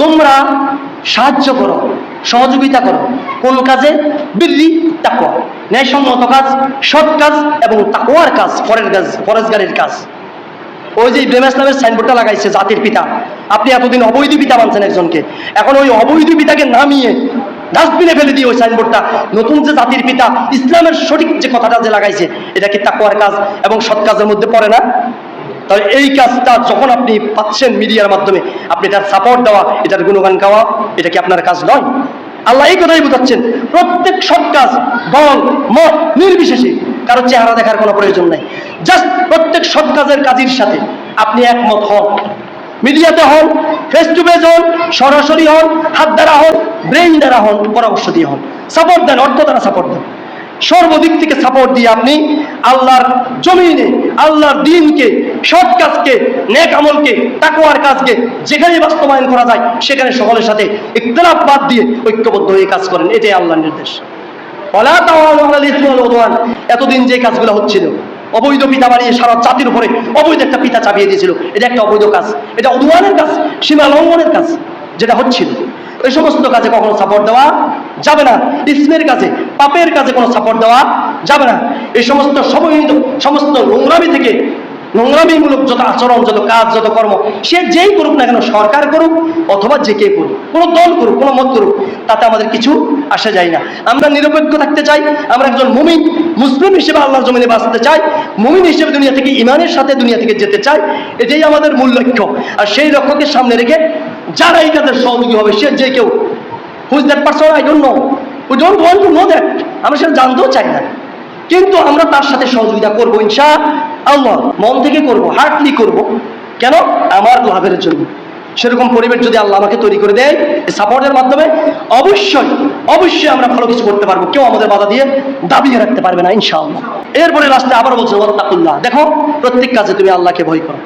তোমরা সাহায্য করো, সহযোগিতা করো। কোন কাজে? বিররি তাকওয়া। ন্যায়সম্মত কাজ, সৎ কাজ এবং তাকওয়ার কাজ পরের কাজ পরেশগারের কাজ। ওই যে ইব্রাহিম ইসলামের সাইনবোর্ডটা লাগাইছে, জাতির পিতা। আপনি এতদিন অবৈধ পিতা মানছেন একজনকে। এখন ওই অবৈধ পিতাকে নামিয়ে ডাস্টবিনে ফেলে দিয়ে ওই সাইনবোর্ডটা, নতুন যে জাতির পিতা, ইসলামের সঠিক যে কথাটা যে লাগাইছে, এটা কি তাকুয়ার কাজ এবং সৎ কাজের মধ্যে পড়ে না? তাহলে এই কাজটা যখন আপনি পাচ্ছেন মিডিয়ার মাধ্যমে, আপনি এটার সাপোর্ট দেওয়া, এটার গুণগান গাওয়া, এটা কি আপনার কাজ নয়? আল্লাহ এই কথাই বোঝাচ্ছেন, প্রত্যেক সব কাজ দল মত নির্বিশেষে, কারও চেহারা দেখার কোনো প্রয়োজন নাই। জাস্ট প্রত্যেক সব কাজের কাজের সাথে আপনি একমত হন। মিডিয়াতে হন ফেস টু ফেস হন, সরাসরি হন, হাত দ্বারা হন ব্রেইন দ্বারা হন, পরামর্শ দিয়ে হন। সাপোর্ট দেন, অর্থ দ্বারা সাপোর্ট দেন। সর্বদিক থেকে সাপোর্ট দিয়ে আপনি আল্লাহর জমিনে, আল্লাহর দিনকে, সৎ কাজকে, নেক আমলকে তাকুয়ার কাজকে যেখানে বাস্তবায়ন করা যায়, সেখানে সকলের সাথে ইখতলাফ বাদ দিয়ে ঐক্যবদ্ধ হয়ে কাজ করেন। এটাই আল্লাহর নির্দেশ। এতদিন যে কাজগুলো হচ্ছিল, অবৈধ পিতা বাড়িয়ে সারা জাতির উপরে অবৈধ একটা পিতা চাপিয়ে দিয়েছিল, এটা একটা অবৈধ কাজ। এটা উদওয়ানের কাজ, সীমা লঙ্ঘনের কাজ যেটা হচ্ছিল। এই সমস্ত কাজে কখনো সাপোর্ট দেওয়া যাবে না। ইসমের কাছে, পাপের কাছে কোনো সাপোর্ট দেওয়া যাবে না। এই সমস্ত সমহিত সমস্ত নোংরামি থেকে নোংরামিমূলক যত আচরণ, যত কাজ, যত কর্ম, সে যেই করুক না কেন সরকার করুক অথবা যে কে করুক, কোনো দল করুক, কোনো মত করুক, তাতে আমাদের কিছু আসা যায় না। আমরা নিরপেক্ষ থাকতে চাই, আমরা একজন মুমিন, মুসলিম হিসেবে আল্লাহর জমিনে বাঁচতে চাই, মুমিন হিসেবে দুনিয়া থেকে ইমানের সাথে দুনিয়া থেকে যেতে চাই, এটাই আমাদের মূল লক্ষ্য। আর সেই লক্ষ্যকে সামনে রেখে যারা এই কাজের সহযোগী হবে, সে যে কেউ who's that person I don't know we don't want to know that আমরা সেটা জানতেও চাই না। কিন্তু আমরা তার সাথে সহযোগিতা করব ইনশা আল্লাহ মন থেকে করব হার্টলি করব। কেন? আমার লাভের জন্য। সেরকম পরিবেশ যদি আল্লাহ আমাকে তৈরি করে দেয় সাপোর্টের মাধ্যমে অবশ্যই অবশ্যই আমরা ভালো কিছু করতে পারব। কেউ আমাদের বাধা দিয়ে দাবিয়ে রাখতে পারবে না ইনশাআল্লাহ। এরপরে লাস্টে আবার বলছে, ওয়াত্তাকুল্লাহ। দেখো, প্রত্যেক কাজে তুমি আল্লাহকে ভয় করো।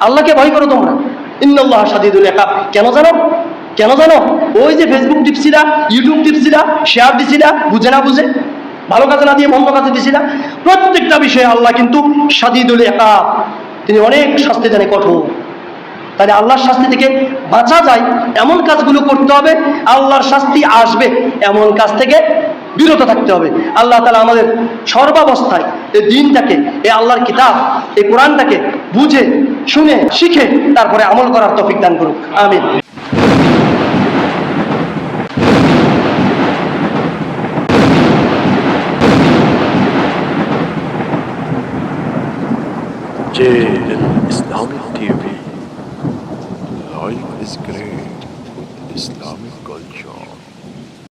আল্লাহকে ভয় করো তোমরা। ইন্নাল্লাহ সাদিদুল ইকাব। কেন জানো? কেন জানো? ওই যে ফেসবুক টিপসিরা ইউটিউব টিপসিরা শেয়ার দিছিলা, বুঝে না বুঝে? ভালো কাজে না দিয়ে মন্দ কাজে দিছিলা? প্রত্যেকটা বিষয়ে আল্লাহ কিন্তু সাদিদুল একাব তিনি অনেক শাস্তি জানে কঠোর। তাহলে আল্লাহর শাস্তি থেকে বাঁচা যায়, এমন কাজগুলো করতে হবে, আল্লাহর শাস্তি আসবে, এমন কাজ থেকে বিরত থাকতে হবে। আল্লাহ তালা আমাদের সর্বাবস্থায় এই দিনটাকে, এই আল্লাহর কিতাব, এই কোরআনটাকে বুঝে, শুনে, শিখে, তারপরে আমল করার তফিক দান করুক। আমিন। Jade Islamic TV. Life is great. Islamic culture.